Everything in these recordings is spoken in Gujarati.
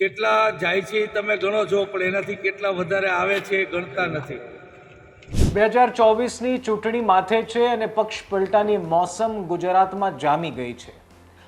કેટલા જાય છે તમે ગણો છો, પણ એનાથી કેટલા વધારે આવે છે ગણતા નથી. બે હજાર ચોવીસની ચૂંટણી માથે છે અને પક્ષ પલટાની મોસમ ગુજરાતમાં જામી ગઈ છે.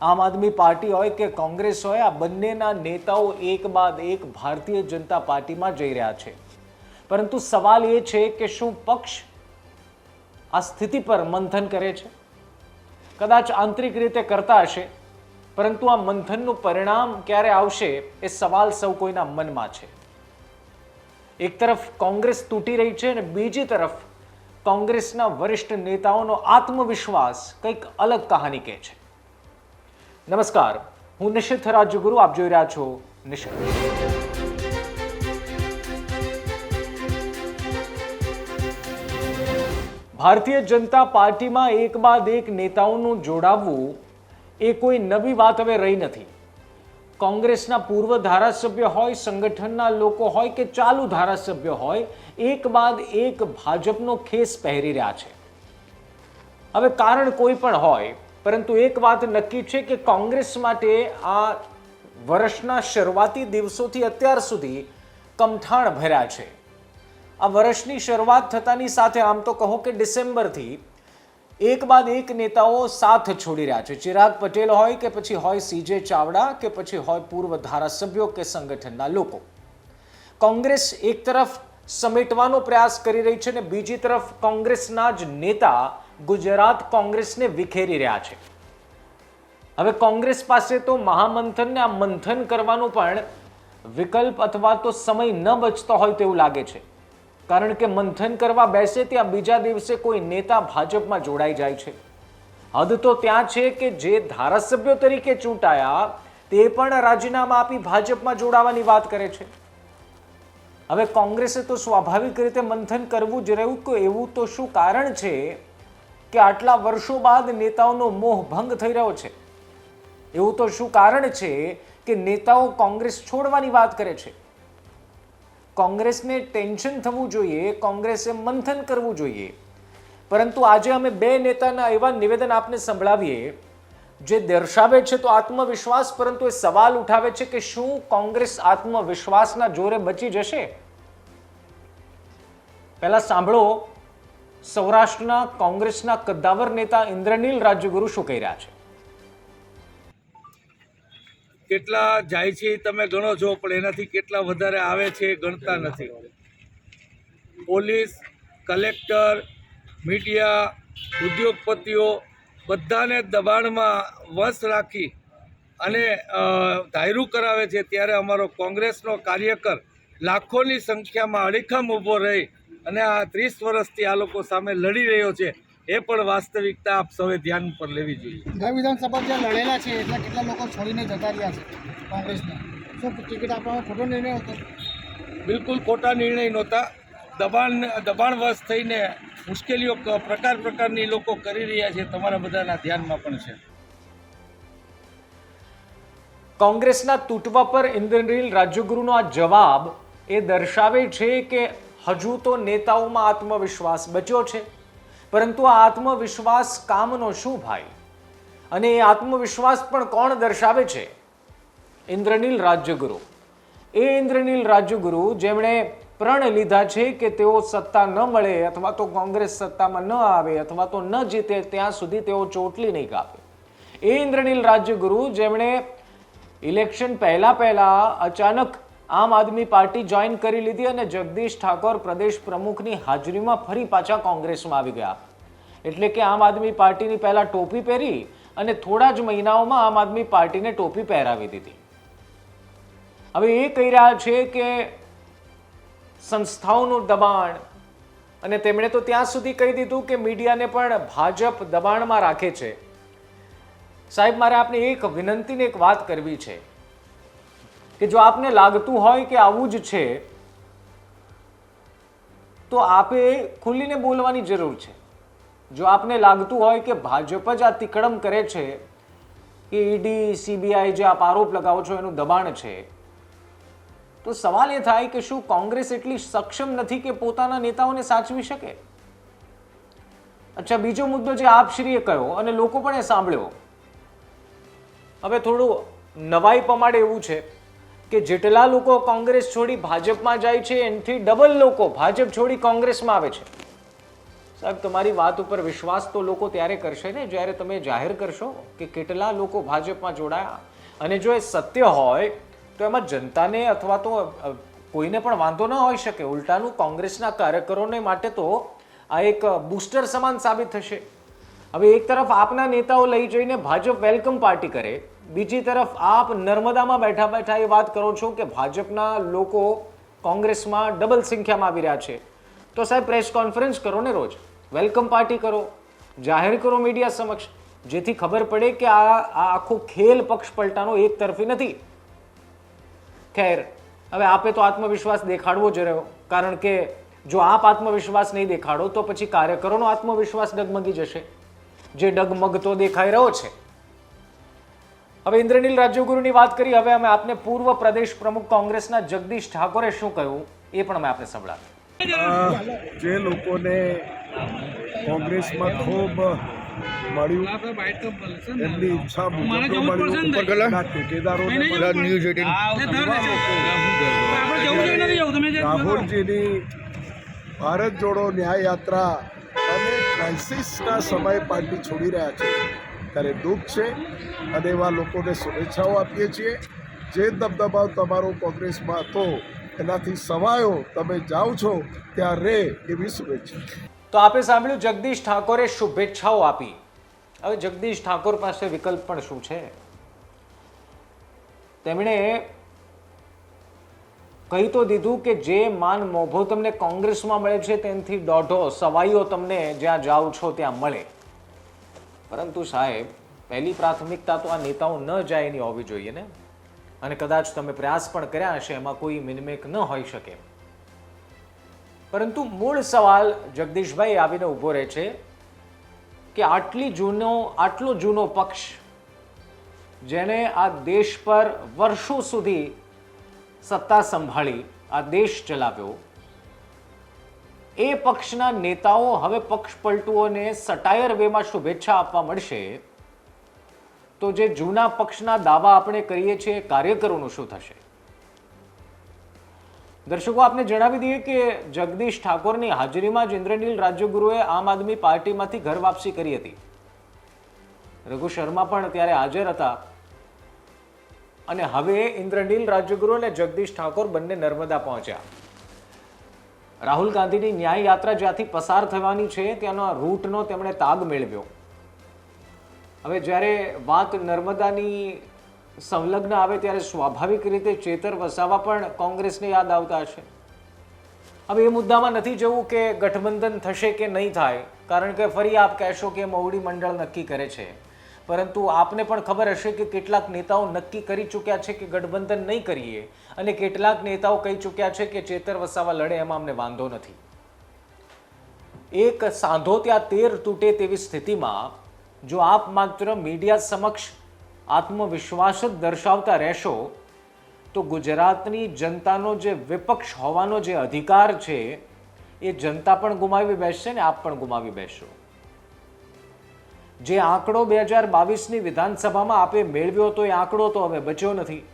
આમ આદમી પાર્ટી હોય કે કોંગ્રેસ હોય, આ બંનેના નેતાઓ એક બાદ એક ભારતીય જનતા પાર્ટીમાં જઈ રહ્યા છે. પરંતુ સવાલ એ છે કે શું પક્ષ આ સ્થિતિ પર મંથન કરે છે? કદાચ આંતરિક રીતે કરતા હશે? પરંતુ આ મંથનનું પરિણામ ક્યારે આવશે એ સવાલ સૌ કોઈના મનમાં છે. એક તરફ કોંગ્રેસ તૂટી રહી છે અને બીજી તરફ કોંગ્રેસના વરિષ્ઠ નેતાઓનો આત્મવિશ્વાસ કંઈક અલગ કહાની કહે છે. નમસ્કાર, હું નિશિત રાજ્યગુરુ આપ જોઈ રહ્યા છો નિશિત. ભારતીય જનતા પાર્ટીમાં એક બાદ એક નેતાઓનું જોડાવવું એ કોઈ નવી વાત હવે રહી નથી. કોંગ્રેસના પૂર્વ ધારાસભ્ય હોય, સંગઠનના લોકો હોય કે ચાલુ ધારાસભ્ય હોય, એક બાદ એક ભાજપનો ખેસ પહેરી રહ્યા છે. હવે કારણ કોઈ પણ હોય, પરંતુ એક વાત નક્કી છે કે કોંગ્રેસ માટે આ વર્ષના શરૂઆતી દિવસોથી અત્યાર સુધી કમઠાણ ભર્યા છે. આ વર્ષની શરૂઆત થતાની સાથે આમ તો કહો કે ડિસેમ્બરથી એક બાદ એક નેતાઓ સાથ છોડી રહ્યા છે. ચિરાગ પટેલ હોય કે પછી હોય સીજે ચાવડા કે પછી હોય પૂર્વ ધારાસભ્યો કે સંગઠનના લોકો. કોંગ્રેસ એક તરફ સમેટવાનો પ્રયાસ કરી રહી છે અને બીજી તરફ કોંગ્રેસના જ નેતા ગુજરાત કોંગ્રેસને વિખેરી રહ્યા છે. હવે કોંગ્રેસ પાસે તો મહામંથનને આ મંથન કરવાનો પણ વિકલ્પ અથવા તો સમય ન બચતો હોય તેવું લાગે છે. કારણ કે મંથન કરવા બેસે ત્યાં બીજા દિવસે કોઈ નેતા ભાજપમાં જોડાઈ જાય છે. હદ તો ત્યાં છે કે જે ધારાસભ્યો તરીકે ચૂંટાયા, તે પણ રાજીનામા આપી ભાજપમાં જોડાવાની વાત કરે છે. હવે કોંગ્રેસે તો સ્વાભાવિક રીતે મંથન કરવું જ રહ્યું કે એવું તો શું કારણ છે કે આટલા વર્ષો બાદ નેતાઓનો મોહ ભંગ થઈ રહ્યો છે? એવું તો શું કારણ છે કે નેતાઓ કોંગ્રેસ છોડવાની વાત કરે છે? કોંગ્રેસને ટેન્શન થવું જોઈએ, કોંગ્રેસે મંથન કરવું જોઈએ. પરંતુ આજે અમે બે નેતાના એવા નિવેદન આપને સંભળાવીએ, જે દર્શાવે છે તો આત્મવિશ્વાસ, પરંતુ એ સવાલ ઉઠાવે છે કે શું કોંગ્રેસ આત્મવિશ્વાસના જોરે બચી જશે? પહેલા સાંભળો, સૌરાષ્ટ્રના કોંગ્રેસના કદ્દાવર નેતા ઇન્દ્રનીલ રાજ્યગુરુ શું કહી રહ્યા છે. કેટલા જાય છે એ તમે ગણો છો, પણ એનાથી કેટલા વધારે આવે છે ગણતા નથી. પોલીસ, કલેક્ટર, મીડિયા, ઉદ્યોગપતિઓ બધાને દબાણમાં વશ રાખી અને ધાયરું કરાવે છે ત્યારે અમારો કોંગ્રેસનો કાર્યકર લાખોની સંખ્યામાં અડીખમ ઊભો રહી અને આ ત્રીસ વર્ષથી આ લોકો સામે લડી રહ્યો છે. એ પણ વાસ્તવિકતા આપ સૌએ ધ્યાન પર લેવી જોઈએ. ગઈ વિધાનસભા જે લડેલા છે એટલા કેટલા લોકો છોડીને જતા રહ્યા છે કોંગ્રેસના. શું ટિકિટ આપવાનો ખોટો નિર્ણય હતો? બિલકુલ ખોટા નિર્ણય નહોતા. દબાણ દબાણવશ થઈને મુશ્કેલીઓ પ્રકાર પ્રકારની લોકો કરી રહ્યા છે તમારા બધાના ધ્યાનમાં પણ છે. કોંગ્રેસના તૂટવા પર ઇન્દ્રનીલ રાજ્યગુરુનો આ જવાબ એ દર્શાવે છે કે હજુ તો નેતાઓમાં આત્મવિશ્વાસ બચ્યો છે. પરંતુ આ આત્મવિશ્વાસ કામનો શું ભાઈ? અને એ આત્મવિશ્વાસ પણ કોણ દર્શાવે છે? ઇન્દ્રનીલ રાજ્યગુરુ. એ ઇન્દ્રનીલ રાજ્યગુરુ જેમણે પ્રણ લીધા છે કે તેઓ સત્તા ન મળે અથવા તો કોંગ્રેસ સત્તામાં ન આવે અથવા તો ન જીતે, ત્યાં સુધી તેઓ ચોટલી નહીં કાપે. એ ઇન્દ્રનીલ રાજ્યગુરુ જેમણે ઇલેક્શન પહેલા પહેલા અચાનક આમ આદમી પાર્ટી જોઈન કરી લીધી અને જગદીશ ઠાકોર પ્રદેશ પ્રમુખની હાજરીમાં ફરી પાછા કોંગ્રેસમાં આવી ગયા. એટલે કે આમ આદમી પાર્ટીની પહેલા ટોપી પહેરી અને થોડા જ મહિનાઓમાં આમ આદમી પાર્ટીને ટોપી પહેરાવી દીધી. હવે એ કહી રહ્યા છે કે સંસ્થાઓનું દબાણ અને તેમણે તો ત્યાં સુધી કહી દીધું કે મીડિયાને પણ ભાજપ દબાણમાં રાખે છે. સાહેબ, મારે આપને એક વિનંતીને એક વાત કરવી છે. કે જો આપને લાગતું હોય કે આવું જ છે, તો આપે ખુલ્લીને બોલવાની જરૂર છે. જો આપને લાગતું હોય કે ભાજપ જ આ તિકડમ કરે છે, કે ઈડી, સીબીઆઈ જે આપ આરોપ લગાવો છો એનું દબાણ છે, તો સવાલ એ થાય કે શું કોંગ્રેસ એટલી સક્ષમ નથી કે પોતાના નેતાઓને સાચવી શકે? અચ્છા, બીજો મુદ્દો જે આપશ્રીએ કહ્યો અને લોકો પણ એ સાંભળ્યો. હવે થોડું નવાઈ પમાડે એવું છે. કે જેટલા લોકો કોંગ્રેસ છોડી ભાજપમાં જાય છે, એનાથી ડબલ લોકો ભાજપ છોડી કોંગ્રેસમાં આવે છે. સાહેબ, તમારી વાત ઉપર વિશ્વાસ તો લોકો ત્યારે કરશે ને, જ્યારે તમે જાહેર કરશો કે કેટલા લોકો ભાજપમાં જોડાયા. અને જો એ સત્ય હોય, તો એમાં જનતાને અથવા તો કોઈને પણ વાંધો ન હોઈ શકે. ઉલટાનું કોંગ્રેસના કાર્યકરોને માટે તો આ એક બૂસ્ટર સમાન સાબિત થશે. હવે એક તરફ આપના નેતાઓ લઈ જઈને ભાજપ વેલકમ પાર્ટી કરે, બીજી તરફ આપ નર્મદામાં બેઠા બેઠા એ વાત કરો છો કે ભાજપના લોકો કોંગ્રેસમાં ડબલ સંખ્યામાં આવી રહ્યા છે. તો સાહેબ, પ્રેસ કોન્ફરન્સ કરો ને રોજ. વેલકમ પાર્ટી કરો. જાહેર કરો મીડિયા સમક્ષ. જેથી ખબર પડે કે આ આ આખો ખેલ પક્ષ પલટાનો એક તરફી નથી. ખેર, હવે આપે તો આત્મવિશ્વાસ દેખાડવો જ રહ્યો. કારણ કે જો આપ આત્મવિશ્વાસ નહીં દેખાડો તો પછી કાર્યકરોનો આત્મવિશ્વાસ ડગમગી જશે. જે ડગમગતો દેખાઈ રહ્યો છે. હવે ઇન્દ્રનીલ રાજ્યગુરુની વાત કરી હવે અમે આપને પૂર્વ પ્રદેશ પ્રમુખ કોંગ્રેસના જગદીશ ઠાકોરે શું કહ્યું એ પણ અમે આપને સંભળાવ્યું જે લોકોને કોંગ્રેસમાં ખૂબ મળ્યું એમની ઈચ્છા મુજબ મળ્યું. ઉપરના ઠેકેદારોને મળ્યું. રાહુલજીની ભારત જોડો ન્યાય યાત્રા ક્રાઇસિસના સમયે પાર્ટી છોડી રહ્યા છે. ત્યારે દુઃખ છે અને એવા લોકોને શુભેચ્છાઓ આપીએ છીએ. જે દબદબાવ તમારો કોંગ્રેસમાં હતો, એનાથી સવાયો તમે જાઓ છો, ત્યાં રે એવી શુભેચ્છા. તો આપે સાંભળ્યું જગદીશ ઠાકોરે શુભેચ્છાઓ આપી. હવે જગદીશ ઠાકોર પાસે વિકલ્પ પણ શું છે? તેમણે કહી તો દીધું કે જે માન મોભો તમને કોંગ્રેસમાં મળે છે, તેનાથી દોઢો સવાઈઓ તમને જ્યાં જાઓ છો, ત્યાં મળે. પરંતુ સાહેબ, પહેલી પ્રાથમિકતા તો આ નેતાઓ ન જાય એની હોવી જોઈએ ને? અને કદાચ તમે પ્રયાસ પણ કર્યા હશે, એમાં કોઈ મિનમેક ન હોઈ શકે. પરંતુ મૂળ સવાલ જગદીશભાઈ આવીને ઊભો રહે છે કે આટલી જૂનો, આટલો જૂનો પક્ષ જેને આ દેશ પર વર્ષો સુધી સત્તા સંભાળી આ દેશ ચલાવ્યો. એ પક્ષના નેતાઓ હવે પક્ષ પલટુઓને સટાયર વેમાં શુભેચ્છા આપવા મળશે. તો જે જૂના પક્ષના દાવા આપણે કરીએ છીએ, કાર્યકરોનું શું થશે? દર્શકો, આપને જણાવી દઈએ કે જગદીશ ઠાકોરની હાજરીમાં જ ઇન્દ્રનીલ રાજ્યગુરુએ આમ આદમી પાર્ટીમાંથી ઘર વાપસી કરી હતી. રઘુ શર્મા પણ ત્યારે હાજર હતા. અને હવે ઇન્દ્રનીલ રાજ્યગુરુ અને જગદીશ ઠાકોર બંને નર્મદા પહોંચ્યા. રાહુલ ગાંધીની ન્યાય યાત્રા જ્યાંથી પસાર થવાની છે, ત્યાંનો રૂટનો તેમણે તાગ મેળવ્યો. હવે જ્યારે વાત નર્મદાની સંલગ્ન આવે ત્યારે સ્વાભાવિક રીતે ચેતર વસાવા પણ કોંગ્રેસને યાદ આવતા હશે. હવે એ મુદ્દામાં નથી જવું કે ગઠબંધન થશે કે નહીં થાય, કારણ કે ફરી આપ કહેશો કે મોવડી મંડળ નક્કી કરે છે. પરંતુ આપને પણ ખબર હશે કે કેટલાક નેતાઓ નક્કી કરી ચૂક્યા છે કે ગઠબંધન નહીં કરીએ અને કેટલાક નેતાઓ કહી ચૂક્યા છે કે ચેતર વસાવા લડે એમાં અમને વાંધો નથી. એક સાંધો ત્યાં તેર તૂટે તેવી સ્થિતિમાં જો આપ માત્ર મીડિયા સમક્ષ આત્મવિશ્વાસ જ દર્શાવતા રહેશો, તો ગુજરાતની જનતાનો જે વિપક્ષ હોવાનો જે અધિકાર છે, એ જનતા પણ ગુમાવી બેસશે ને આપ પણ ગુમાવી બેસશો જે આંકડો બે હજાર બાવીસની વિધાનસભામાં આપે મેળવ્યો તો એ આંકડો તો હવે બચ્યો નથી.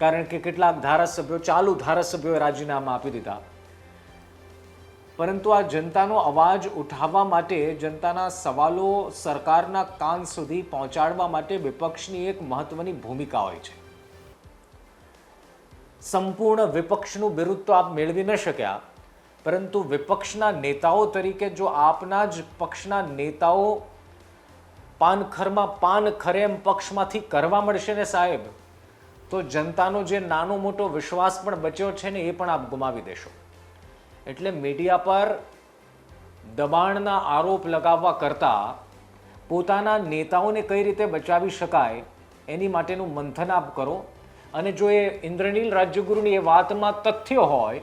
કારણ કે કેટલાક ધારાસભ્યો ચાલુ ધારાસભ્યોએ રાજીનામા આપી દીધા. પરંતુ આ જનતાનો અવાજ ઉઠાવવા માટે, જનતાના સવાલો સરકારના કાન સુધી પહોંચાડવા માટે વિપક્ષની એક મહત્વની ભૂમિકા હોય છે. સંપૂર્ણ વિપક્ષનું બિરુદ તો આપ મેળવી ન શક્યા, પરંતુ વિપક્ષના નેતાઓ તરીકે જો આપના જ પક્ષના નેતાઓ પાનખરમાં પાનખરે એમ પક્ષમાંથી કરવા મળશે ને સાહેબ? તો જનતાનો જે નાનો મોટો વિશ્વાસ પણ બચ્યો છે ને એ પણ આપ ગુમાવી દેશો. એટલે મીડિયા પર દબાણના આરોપ લગાવવા કરતાં પોતાના નેતાઓને કઈ રીતે બચાવી શકાય એની માટેનું મંથન આપ કરો. અને જો એ ઇન્દ્રનીલ રાજ્યગુરુની એ વાતમાં તથ્ય હોય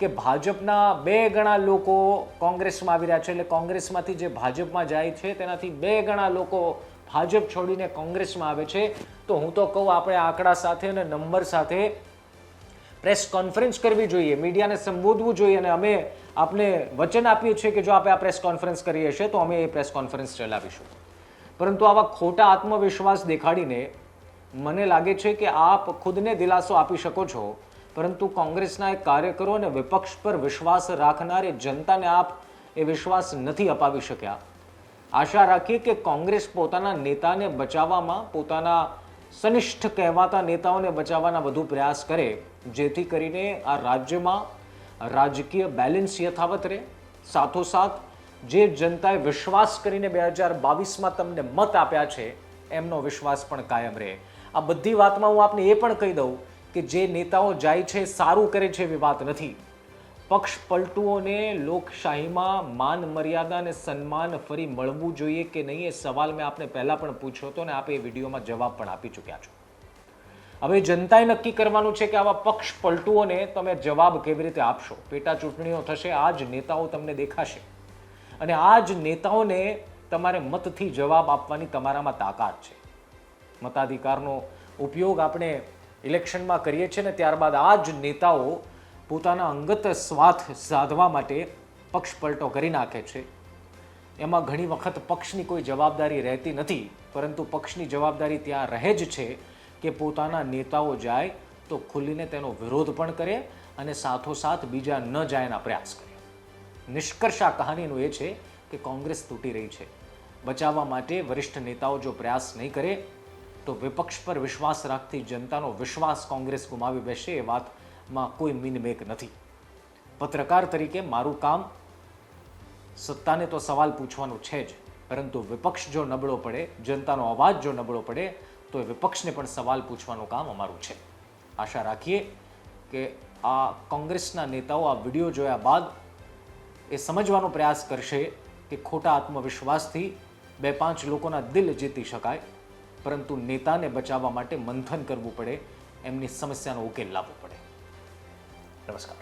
કે ભાજપના બે ગણા લોકો કોંગ્રેસમાં આવી રહ્યા છે. એટલે કોંગ્રેસમાંથી જે ભાજપમાં જાય છે, તેનાથી બે ગણા લોકો ભાજપ છોડીને કોંગ્રેસમાં આવે છે. તો હું તો કહું, આપણે આંકડા સાથે અને નંબર સાથે પ્રેસ કોન્ફરન્સ કરવી જોઈએ, મીડિયાને સંબોધવું જોઈએ અને અમે આપને વચન આપીએ છીએ કે જો આપણે આ પ્રેસ કોન્ફરન્સ કરીએ છીએ તો અમે એ પ્રેસ કોન્ફરન્સ ચલાવીશું. પરંતુ આવા ખોટા આત્મવિશ્વાસ દેખાડીને મને લાગે છે કે આપ ખુદને દિલાસો આપી શકો છો પરંતુ કોંગ્રેસના એક કાર્યકરો અને વિપક્ષ પર વિશ્વાસ રાખનારી જનતાને આપ એ વિશ્વાસ નથી અપાવી શક્યા. આશા રાખીએ કે કોંગ્રેસ પોતાના નેતાને બચાવવામાં, પોતાના સનિષ્ઠ કહેવાતા નેતાઓને બચાવવાના વધુ પ્રયાસ કરે, જેથી કરીને આ રાજ્યમાં રાજકીય બેલેન્સ યથાવત રહે. સાથોસાથ, જે જનતાએ વિશ્વાસ કરીને બે હજાર બાવીસમાં તમને મત આપ્યા છે, એમનો વિશ્વાસ પણ કાયમ રહે. આ બધી વાતમાં હું આપને એ પણ કહી દઉં કે જે નેતાઓ જાય છે, સારું કરે છે એવી વાત નથી. પક્ષ પલટુઓને લોકશાહીમાં માન, મર્યાદા અને સન્માન ફરી મળવું જોઈએ કે નહીં એ સવાલ મેં આપને પહેલાં પણ પૂછ્યો હતો અને આપે એ વિડીયોમાં જવાબ પણ આપી ચૂક્યા છો. હવે જનતાએ નક્કી કરવાનું છે કે આવા પક્ષ પલટુઓને તમે જવાબ કેવી રીતે આપશો? પેટા ચૂંટણીઓ થશે, આ જ નેતાઓ તમને દેખાશે. અને આ જ નેતાઓને તમારે મતથી જવાબ આપવાની તમારામાં તાકાત છે. મતાધિકારનો ઉપયોગ આપણે ઇલેક્શનમાં કરીએ છીએ ને ત્યારબાદ આ જ નેતાઓ પોતાના અંગત સ્વાર્થ સાધવા માટે પક્ષ પલટો કરી નાખે છે. એમાં ઘણી વખત પક્ષની કોઈ જવાબદારી રહેતી નથી, પરંતુ પક્ષની જવાબદારી ત્યાં રહે જ છે કે પોતાના નેતાઓ જાય તો ખુલીને તેનો વિરોધ પણ કરે અને સાથોસાથ બીજા ન જાયના પ્રયાસ કરે. નિષ્કર્ષ આ કહાનીનું એ છે કે કોંગ્રેસ તૂટી રહી છે. બચાવવા માટે વરિષ્ઠ નેતાઓ જો પ્રયાસ નહીં કરે તો વિપક્ષ પર વિશ્વાસ રાખતી જનતાનો વિશ્વાસ કોંગ્રેસ ગુમાવી બેસે એ વાતમાં કોઈ મિનમેક નથી. પત્રકાર તરીકે મારું કામ સત્તાને તો સવાલ પૂછવાનું છે જ, પરંતુ વિપક્ષ જો નબળો પડે, જનતાનો અવાજ જો નબળો પડે, તો એ વિપક્ષને પણ સવાલ પૂછવાનું કામ અમારું છે. આશા રાખીએ કે આ કોંગ્રેસના નેતાઓ આ વીડિયો જોયા બાદ એ સમજવાનો પ્રયાસ કરશે કે ખોટા આત્મવિશ્વાસથી બે પાંચ લોકોના દિલ જીતી શકાય. પરંતુ નેતાને બચાવવા માટે મંથન કરવું પડે એમની સમસ્યાનો ઉકેલ લાવવો પડે. નમસ્કાર.